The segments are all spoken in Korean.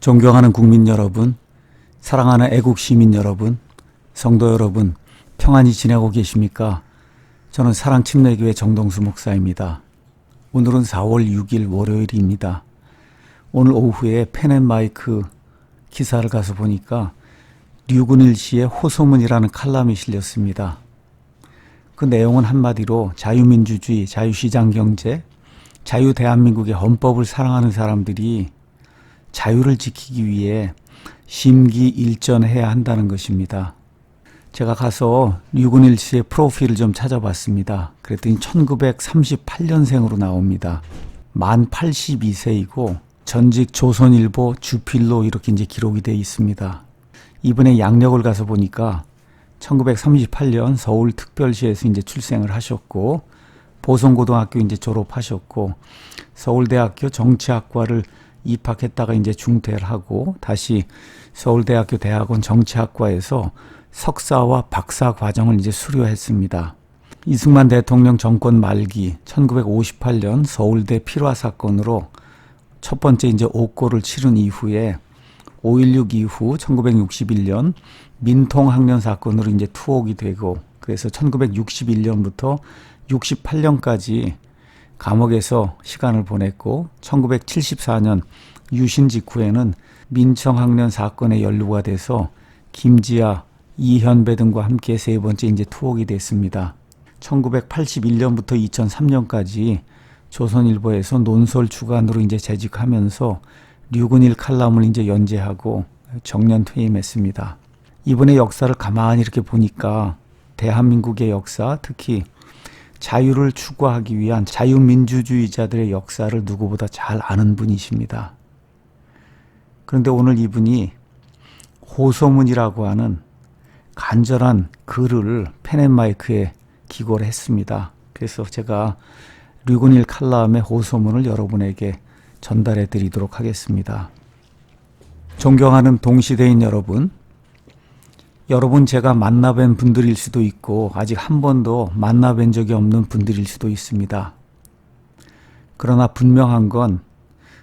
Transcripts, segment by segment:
존경하는 국민 여러분, 사랑하는 애국 시민 여러분, 성도 여러분, 평안히 지내고 계십니까? 저는 사랑 침례교회 정동수 목사입니다. 오늘은 4월 6일 월요일입니다. 오늘 오후에 펜앤마이크 기사를 가서 보니까 류근일 씨의 호소문이라는 칼럼이 실렸습니다. 그 내용은 한마디로 자유민주주의, 자유시장 경제, 자유 대한민국의 헌법을 사랑하는 사람들이 자유를 지키기 위해 심기일전해야 한다는 것입니다. 제가 가서 류근일 씨의 프로필을 좀 찾아봤습니다. 그랬더니 1938년생으로 나옵니다. 만 82세이고 전직 조선일보 주필로 이렇게 이제 기록이 되어 있습니다. 이분의 양력을 가서 보니까 1938년 서울특별시에서 이제 출생을 하셨고 보성고등학교 이제 졸업하셨고 서울대학교 정치학과를 입학했다가 이제 중퇴를 하고 다시 서울대학교 대학원 정치학과에서 석사와 박사 과정을 이제 수료했습니다. 이승만 대통령 정권 말기 1958년 서울대 필화 사건으로 첫 번째 이제 옥고를 치른 이후에 5.16 이후 1961년 민통 학년 사건으로 이제 투옥이 되고 그래서 1961년부터 68년까지 감옥에서 시간을 보냈고 1974년 유신 직후에는 민청학년 사건에 연루가 돼서 김지아, 이현배 등과 함께 세 번째 이제 투옥이 됐습니다. 1981년부터 2003년까지 조선일보에서 논설 주간으로 이제 재직하면서 류근일 칼럼을 이제 연재하고 정년 퇴임했습니다. 이분의 역사를 가만히 이렇게 보니까 대한민국의 역사, 특히 자유를 추구하기 위한 자유민주주의자들의 역사를 누구보다 잘 아는 분이십니다. 그런데 오늘 이분이 호소문이라고 하는 간절한 글을 펜앤마이크에 기고를 했습니다. 그래서 제가 류근일 칼럼의 호소문을 여러분에게 전달해 드리도록 하겠습니다. 존경하는 동시대인 여러분, 여러분 제가 만나뵌 분들일 수도 있고 아직 한 번도 만나뵌 적이 없는 분들일 수도 있습니다. 그러나 분명한 건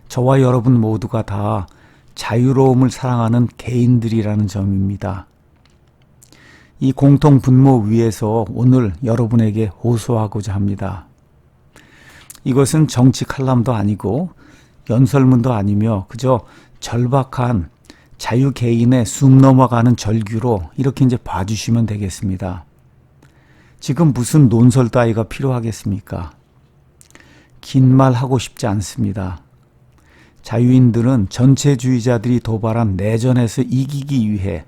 저와 여러분 모두가 다 자유로움을 사랑하는 개인들이라는 점입니다. 이 공통 분모 위에서 오늘 여러분에게 호소하고자 합니다. 이것은 정치 칼럼도 아니고 연설문도 아니며 그저 절박한 자유 개인의 숨 넘어가는 절규로 이렇게 이제 봐주시면 되겠습니다. 지금 무슨 논설 따위가 필요하겠습니까? 긴 말 하고 싶지 않습니다. 자유인들은 전체주의자들이 도발한 내전에서 이기기 위해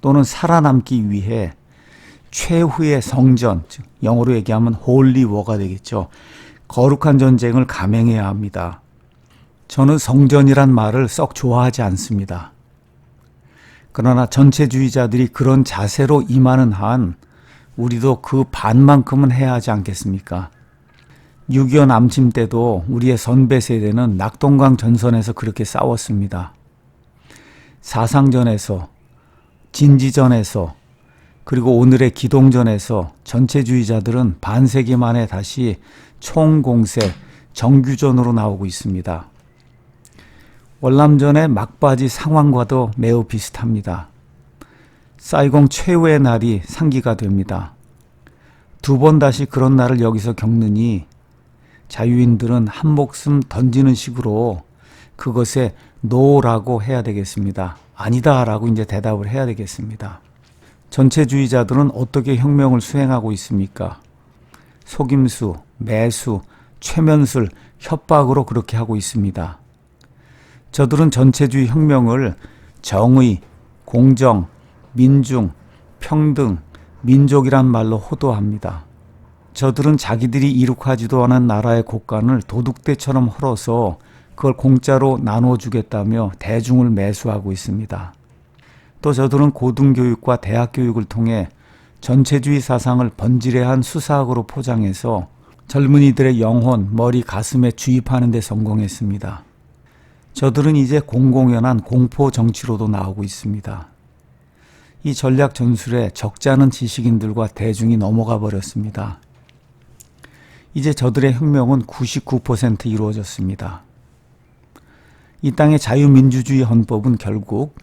또는 살아남기 위해 최후의 성전, 즉 영어로 얘기하면 홀리 워가 되겠죠. 거룩한 전쟁을 감행해야 합니다. 저는 성전이란 말을 썩 좋아하지 않습니다. 그러나 전체주의자들이 그런 자세로 임하는 한 우리도 그 반만큼은 해야 하지 않겠습니까? 6.25 남침 때도 우리의 선배 세대는 낙동강 전선에서 그렇게 싸웠습니다. 사상전에서, 진지전에서, 그리고 오늘의 기동전에서 전체주의자들은 반세기 만에 다시 총공세, 정규전으로 나오고 있습니다. 월남전의 막바지 상황과도 매우 비슷합니다. 사이공 최후의 날이 상기가 됩니다. 두 번 다시 그런 날을 여기서 겪느니 자유인들은 한 목숨 던지는 식으로 그것에 노라고 해야 되겠습니다. 아니다라고 이제 대답을 해야 되겠습니다. 전체주의자들은 어떻게 혁명을 수행하고 있습니까? 속임수, 매수, 최면술, 협박으로 그렇게 하고 있습니다. 저들은 전체주의 혁명을 정의, 공정, 민중, 평등, 민족이란 말로 호도합니다. 저들은 자기들이 이룩하지도 않은 나라의 곳간을 도둑대처럼 헐어서 그걸 공짜로 나눠주겠다며 대중을 매수하고 있습니다. 또 저들은 고등교육과 대학교육을 통해 전체주의 사상을 번지레한 수사학으로 포장해서 젊은이들의 영혼, 머리, 가슴에 주입하는 데 성공했습니다. 저들은 이제 공공연한 공포 정치로도 나오고 있습니다. 이 전략 전술에 적잖은 지식인들과 대중이 넘어가 버렸습니다. 이제 저들의 혁명은 99% 이루어졌습니다. 이 땅의 자유민주주의 헌법은 결국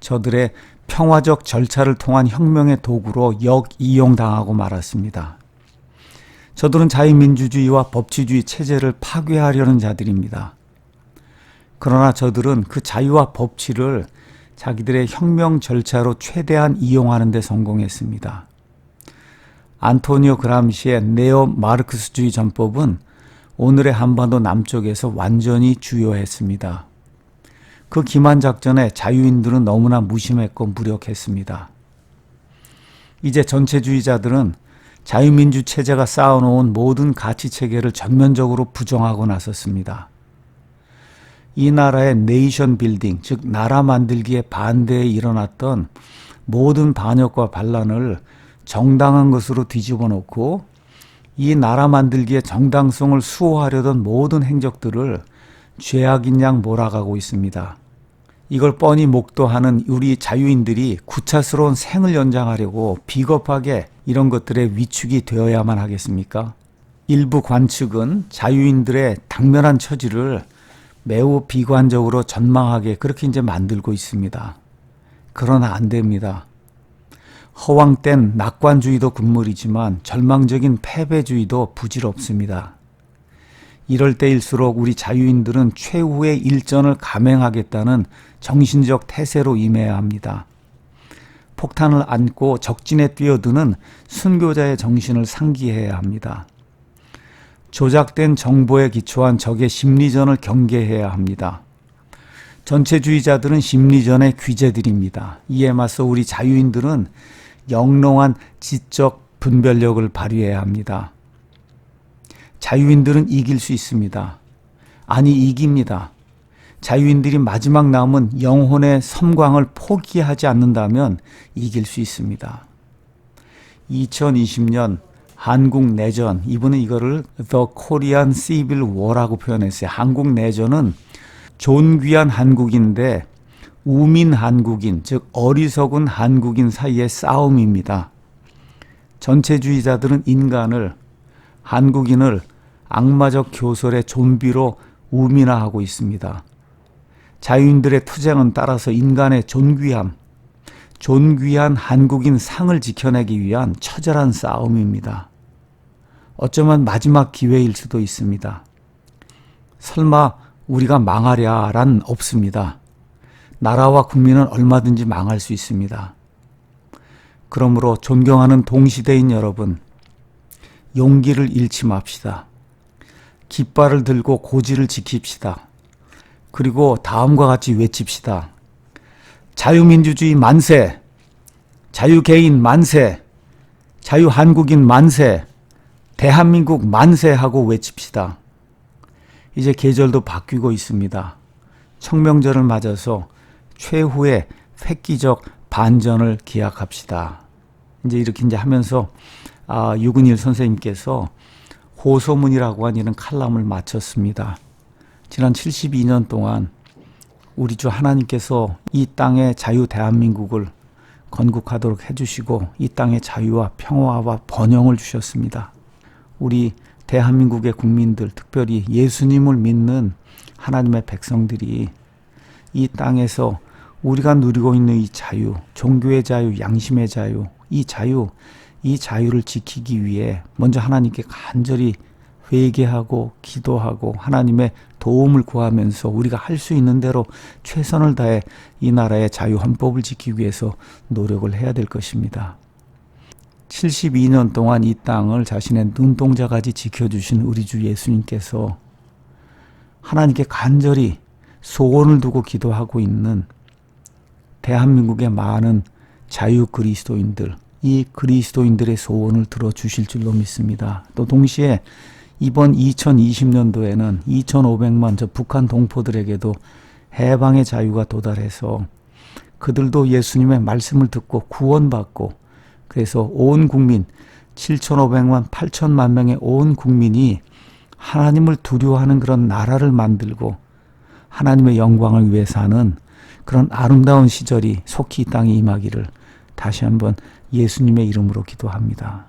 저들의 평화적 절차를 통한 혁명의 도구로 역이용당하고 말았습니다. 저들은 자유민주주의와 법치주의 체제를 파괴하려는 자들입니다. 그러나 저들은 그 자유와 법치를 자기들의 혁명 절차로 최대한 이용하는 데 성공했습니다. 안토니오 그람시의 네오 마르크스주의 전법은 오늘의 한반도 남쪽에서 완전히 주요했습니다. 그 기만 작전에 자유인들은 너무나 무심했고 무력했습니다. 이제 전체주의자들은 자유민주 체제가 쌓아놓은 모든 가치 체계를 전면적으로 부정하고 나섰습니다. 이 나라의 네이션 빌딩, 즉 나라 만들기에 반대에 일어났던 모든 반역과 반란을 정당한 것으로 뒤집어 놓고 이 나라 만들기에 정당성을 수호하려던 모든 행적들을 죄악인 양 몰아가고 있습니다. 이걸 뻔히 목도하는 우리 자유인들이 구차스러운 생을 연장하려고 비겁하게 이런 것들의 위축이 되어야만 하겠습니까? 일부 관측은 자유인들의 당면한 처지를 매우 비관적으로 전망하게 그렇게 이제 만들고 있습니다. 그러나 안 됩니다. 허황된 낙관주의도 금물이지만 절망적인 패배주의도 부질없습니다. 이럴 때일수록 우리 자유인들은 최후의 일전을 감행하겠다는 정신적 태세로 임해야 합니다. 폭탄을 안고 적진에 뛰어드는 순교자의 정신을 상기해야 합니다. 조작된 정보에 기초한 적의 심리전을 경계해야 합니다. 전체주의자들은 심리전의 귀재들입니다. 이에 맞서 우리 자유인들은 영롱한 지적 분별력을 발휘해야 합니다. 자유인들은 이길 수 있습니다. 아니, 이깁니다. 자유인들이 마지막 남은 영혼의 섬광을 포기하지 않는다면 이길 수 있습니다. 2020년 한국 내전, 이분은 이거를 The Korean Civil War라고 표현했어요. 한국 내전은 존귀한 한국인데 우민 한국인, 즉 어리석은 한국인 사이의 싸움입니다. 전체주의자들은 인간을 한국인을 악마적 교설의 좀비로 우민화하고 있습니다. 자유인들의 투쟁은 따라서 인간의 존귀함, 존귀한 한국인 상을 지켜내기 위한 처절한 싸움입니다. 어쩌면 마지막 기회일 수도 있습니다. 설마 우리가 망하랴란 없습니다. 나라와 국민은 얼마든지 망할 수 있습니다. 그러므로 존경하는 동시대인 여러분, 용기를 잃지 맙시다. 깃발을 들고 고지를 지킵시다. 그리고 다음과 같이 외칩시다. 자유민주주의 만세, 자유개인 만세, 자유한국인 만세, 대한민국 만세 하고 외칩시다. 이제 계절도 바뀌고 있습니다. 청명절을 맞아서 최후의 획기적 반전을 기약합시다. 이제 이렇게 이제 하면서 아, 유근일 선생님께서 호소문이라고 하는 이런 칼럼을 마쳤습니다. 지난 72년 동안 우리 주 하나님께서 이 땅의 자유 대한민국을 건국하도록 해주시고 이 땅의 자유와 평화와 번영을 주셨습니다. 우리 대한민국의 국민들, 특별히 예수님을 믿는 하나님의 백성들이 이 땅에서 우리가 누리고 있는 이 자유, 종교의 자유, 양심의 자유, 이 자유, 이 자유를 지키기 위해 먼저 하나님께 간절히 회개하고 기도하고 하나님의 도움을 구하면서 우리가 할 수 있는 대로 최선을 다해 이 나라의 자유 헌법을 지키기 위해서 노력을 해야 될 것입니다. 72년 동안 이 땅을 자신의 눈동자같이 지켜주신 우리 주 예수님께서 하나님께 간절히 소원을 두고 기도하고 있는 대한민국의 많은 자유 그리스도인들, 이 그리스도인들의 소원을 들어주실 줄로 믿습니다. 또 동시에 이번 2020년도에는 2,500만 저 북한 동포들에게도 해방의 자유가 도달해서 그들도 예수님의 말씀을 듣고 구원받고 그래서 온 국민 7,500만 8천만 명의 온 국민이 하나님을 두려워하는 그런 나라를 만들고 하나님의 영광을 위해 사는 그런 아름다운 시절이 속히 이 땅에 임하기를 다시 한번 예수님의 이름으로 기도합니다.